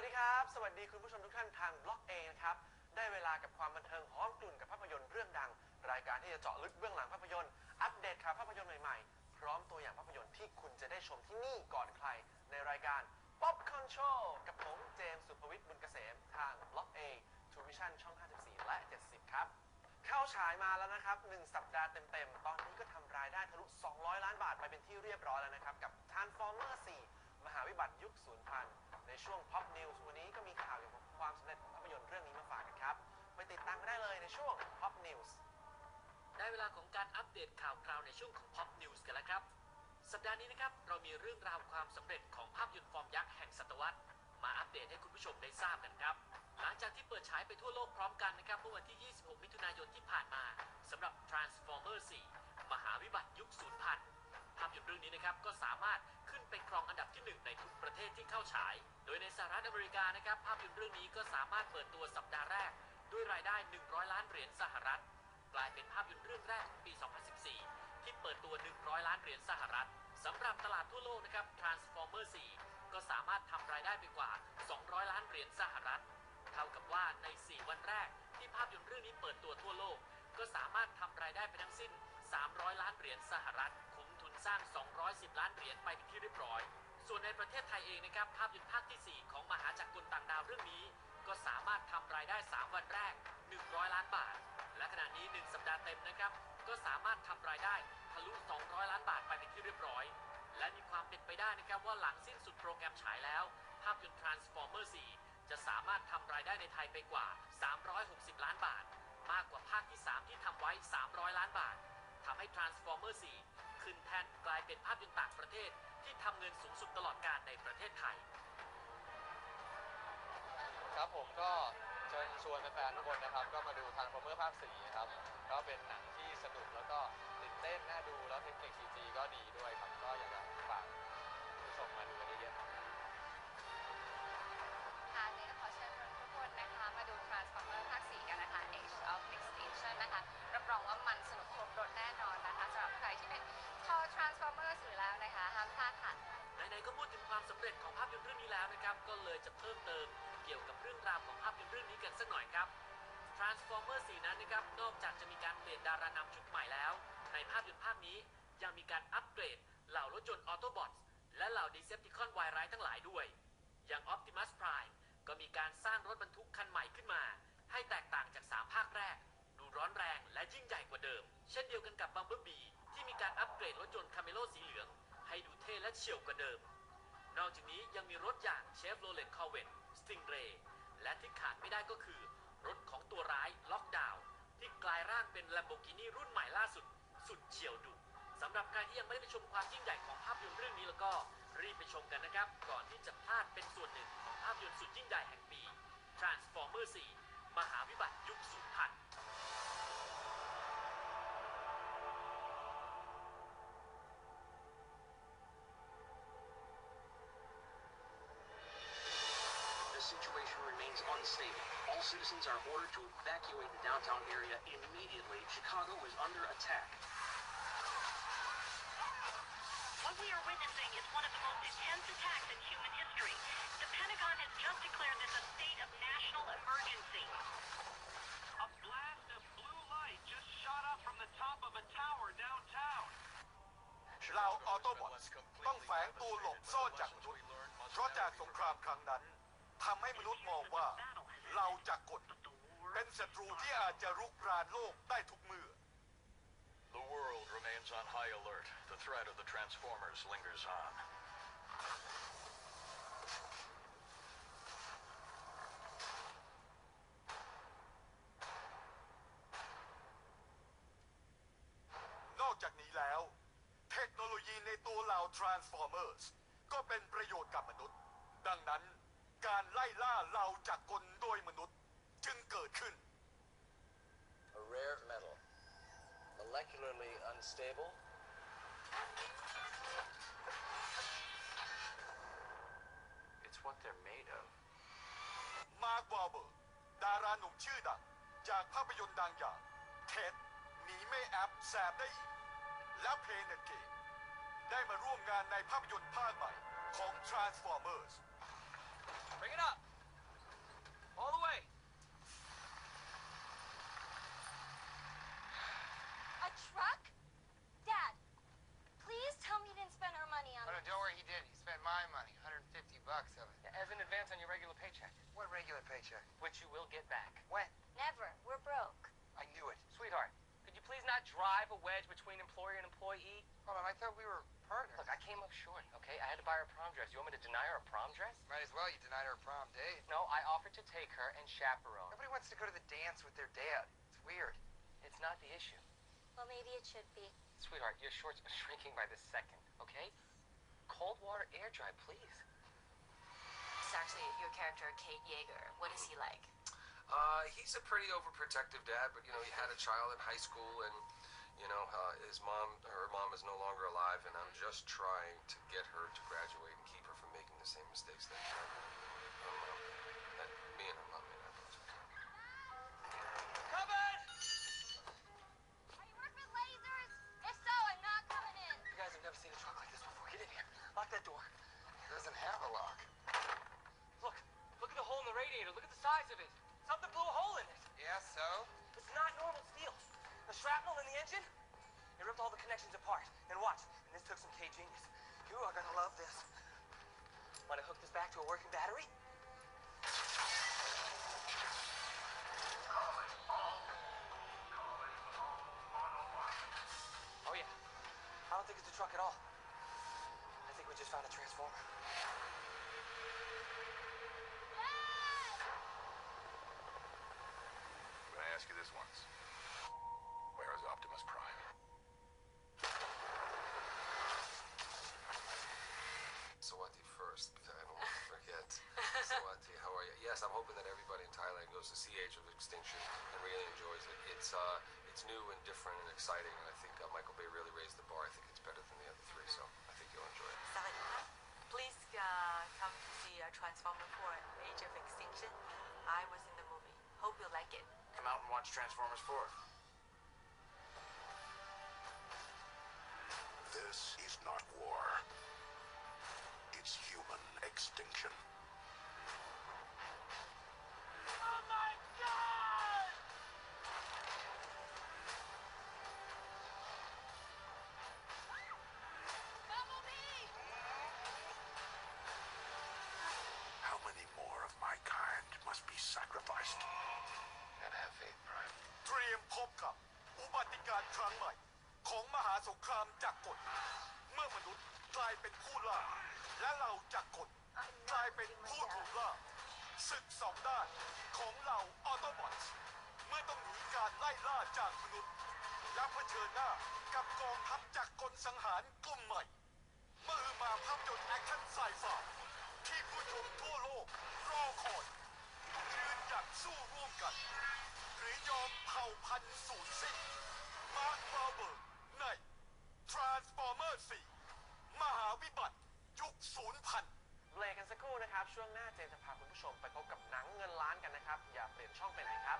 วัสดีครับ สวัสดีคุณผู้ชมทุกท่านทางบล็อกเอนะครับ ได้เวลากับความบันเทิงหอมกลุ่นกับภาพยนตร์เรื่องดัง รายการที่จะเจาะลึกเบื้องหลังภาพยนตร์ อัปเดตข่าวภาพยนตร์ใหม่ๆ พร้อมตัวอย่างภาพยนตร์ที่คุณจะได้ชมที่นี่ก่อนใคร ในรายการ Pop Control กับผมเจมส์สุภวิทย์บุญเกษมทางบล็อกเอทูวิชั่นช่อง 54 และ 70 ครับ เข้าฉายมาแล้วนะครับ 1 สัปดาห์เต็มๆ ตอนนี้ก็ทำรายได้ทะลุ 200 ล้านบาทไปเป็นที่เรียบร้อยแล้วนะครับ กับ Transformer 4 มหาวิบัติยุคศูนย์พันใน ช่วง Pop News วันนี้ก็มีข่าวเกี่ยวกับความสำเร็จของภาพยนตร์เรื่องนี้มาฝากกันครับ ไปติดตามกันได้เลยในช่วง Pop News ได้เวลาของการอัปเดตข่าวคราวในช่วงของ Pop News กันแล้วครับ สัปดาห์นี้นะครับเรามีเรื่องราวความสำเร็จของภาพยนตร์ฟอร์มยักษ์แห่งศตวรรษ มาอัปเดตให้คุณผู้ชมได้ทราบกันครับ หลังจากที่เปิดฉายไปทั่วโลกพร้อมกันนะครับเมื่อวันที่ 26 มิถุนายนที่ผ่านมาสำหรับ Transformer 4 มหาวิบัติยุคศูนย์พัน ภาพยนตร์เรื่องนี้นะครับก็สามารถขึ้นไปครองอันดับที่ 1 ในทุกประเทศที่เข้าฉาย โดยในสหรัฐอเมริกานะครับภาพยนตร์เรื่องนี้ก็สามารถเปิดตัวสัปดาห์แรก ด้วยรายได้ 100 ล้านเหรียญสหรัฐ กลายเป็นภาพยนตร์เรื่องแรกของปี 2014 ที่เปิดตัว 100 ล้านเหรียญสหรัฐสำหรับตลาดทั่วโลกนะครับ Transformer 4 ก็สามารถทำรายได้ไปกว่า 200 ล้านเหรียญสหรัฐ เท่ากับว่าใน 4 วันแรก ที่ภาพยนตร์เรื่องนี้เปิดตัวทั่วโลก ก็สามารถทำรายได้ไปทั้งสิ้น 300 ล้านเหรียญสหรัฐ สร้าง 210 ล้านเหรียญไปเป็นที่เรียบร้อย ส่วนในประเทศไทยเองนะครับภาพยนตร์ภาคที่ 4 ของมหาจักรกลต่างดาวเรื่องนี้ ก็สามารถทำรายได้ 3 วันแรก 100 ล้านบาท และขณะนี้ 1 สัปดาห์เต็มนะครับ ก็สามารถทำรายได้ทะลุ 200 ล้านบาทไปเป็นที่เรียบร้อย และมีความเป็นไปได้นะครับว่าหลังสิ้นสุดโปรแกรมฉายแล้ว ภาพยนตร์ Transformer 4 จะสามารถทำรายได้ในไทยไปกว่า 360 ล้านบาท มากกว่าภาคที่ 3 ที่ทำไว้ 300 ล้านบาท ทำให้ Transformer 4 ขึ้นแท่นกลายเป็นภาพยนตร์ต่างประเทศที่ทำเงินสูงสุดตลอดการในประเทศไทย ครับผมก็เชิญชวนแฟนๆทุกคนนะครับ ก็มาดูทางพอมเมอร์ภาค4นะครับก็เป็นหนังที่สนุกแล้วก็ตื่นเต้นน่าดูแล้วเทค ความสำเร็จของภาพยนตร์เรื่องนี้แล้วนะครับ ก็เลยจะเพิ่มเติมเกี่ยวกับเรื่องราวของภาพยนตร์เรื่องนี้กันสักหน่อยครับ Transformer 4 นั้นนะครับ นอกจากจะมีการเปลี่ยนดารานำชุดใหม่แล้ว ในภาพยนตร์ภาคนี้ยังมีการอัปเกรด เหล่ารถยนต์ออโตบอทและเหล่าดีเซปติคอนวายร้ายทั้งหลายด้วย อย่าง Optimus Prime ก็มีการสร้างรถบรรทุกคันใหม่ขึ้นมา ให้แตกต่างจาก 3 ภาคแรก ดูร้อนแรงและยิ่งใหญ่กว่าเดิม เช่นเดียวกันกับ Bumblebee ที่มีการอัปเกรดรถยนต์คาเมโลสีเหลือง ให้ดูเท่และเฉียวกว่าเดิม นอกจากนี้ยังมีรถอย่าง Chevrolet Corvette Stingray และที่ขาดไม่ได้ก็คือ รถของตัวร้ายล็อกดาวน์ที่กลายร่างเป็น Lamborghini รุ่นใหม่ล่าสุด สุดเฉียวดุสำหรับใครที่ยังไม่ได้ไปชมความยิ่งใหญ่ของภาพยนตร์เรื่องนี้แล้วก็รีบไปชมกันนะครับ ก่อนที่จะพลาดเป็นส่วนหนึ่งของภาพยนตร์สุดยิ่งใหญ่แห่งปี Transformer 4 มหาวิบัติยุคสูญพันธ situation remains unstable. All citizens are ordered to evacuate the downtown area immediately. Chicago is under attack. What we are witnessing is one of the most intense attacks in human history. The Pentagon has just declared this a state of national emergency. A blast of blue light just shot up from the top of a tower downtown. เราออโตบอทต้องแฝงตัวหลบซ่อนจากมนุษย์ เพราะจากสงครามครั้งนั้น ทำให้มนุษย์มองว่าเราจะกดเป็นศัตรูที่อาจจะรุกรานโลกได้ทุกเมื่อ The world remains on high alert. The threat of the Transformers lingers on. นอกจากนี้แล้ว เทคโนโลยีในตัวเหล่า Transformers ก็เป็นประโยชน์กับมนุษย์ ดังนั้น การไล่ล่าเหล่าจักรกลโดยมนุษย์จึงเกิดขึ้น A rare metal. Molecularly unstable. It's what they're made of มาร์ควาลเบิร์กดาราหนุ่มชื่อดัง จากภาพยนตร์ดังอย่างเท็ดหนีไม่แอปแสบได้อีก และเพลนเกมได้มาร่วมงานในภาพยนตร์ภาคใหม่ของ Transformers Bring it up. All the way. Wedge between employer and employee? Hold on, I thought we were partners. Look, I came up short, okay? I had to buy her a prom dress. You want me to deny her a prom dress? Might as well. You denied her a prom date. No, I offered to take her and chaperone. Nobody wants to go to the dance with their dad. It's weird. It's not the issue. Well, maybe it should be. Sweetheart, your shorts are shrinking by the second, okay? Cold water air dry, please. It's actually your character, Kate Yeager. What is he like? Uh, he's a pretty overprotective dad, but you know, he had a child in high school, and you know, uh, his mom, her mom is no longer alive, and I'm just trying to get her to graduate and keep her from making the same mistakes that her, her mom, that me and her mom made. I apologize. Come in! Are you working with lasers? If so, I'm not coming in. You guys have never seen a truck like this before. Get in here. Lock that door. It doesn't have a lock. Look, look at the hole in the radiator. Look at the size of it. Something blew a hole in it. Yeah, so? The shrapnel in the engine, it ripped all the connections apart. And watch, and this took some K genius. You are gonna love this. Want to hook this back to a working battery? Oh yeah. I don't think it's a truck at all. I think we just found a transformer. I'm gonna ask you this once. Where is Optimus Prime? Sawati first, because I don't want to forget. Sawati, how are you? Yes, I'm hoping that everybody in Thailand goes to see Age of Extinction and really enjoys it. It's uh, it's new and different and exciting, and I think uh, Michael Bay really raised the bar. I think it's better than the other three, so I think you'll enjoy it. Please uh, come to see uh, Transformer 4 Age of Extinction. I was in the movie. Hope you like it. Come out and watch Transformers 4. This is not war. It's human extinction. รั้งใหม่ ของมหาสงครามจากกฎ เมื่อมนุษย์กลายเป็นผู้ล่า และเราจากกฎกลายเป็นผู้ถูกล่าศึกสองด้านของเราออโตบอทเมื่อต้องหนีการไล่ล่าจากมนุษย์ และเผชิญหน้ากับกองทัพจากกลสังหารกลุ่มใหม่เมื่อมาภาพยนตร์แอคชั่นไซไฟที่ผู้ชมทั่วโลกรอคอยยืนหยัดสู้ร่วมกัน หรือยอมเผ่าพันธุ์ อร์สี่มหาวิบัติ ยุคศูนย์พันเบรกกันสักครู่นะครับ ช่วงหน้าเจมส์จะพาคุณผู้ชมไปพบกับหนังเงินล้านกันนะครับ อย่าเปลี่ยนช่องไปไหนครับ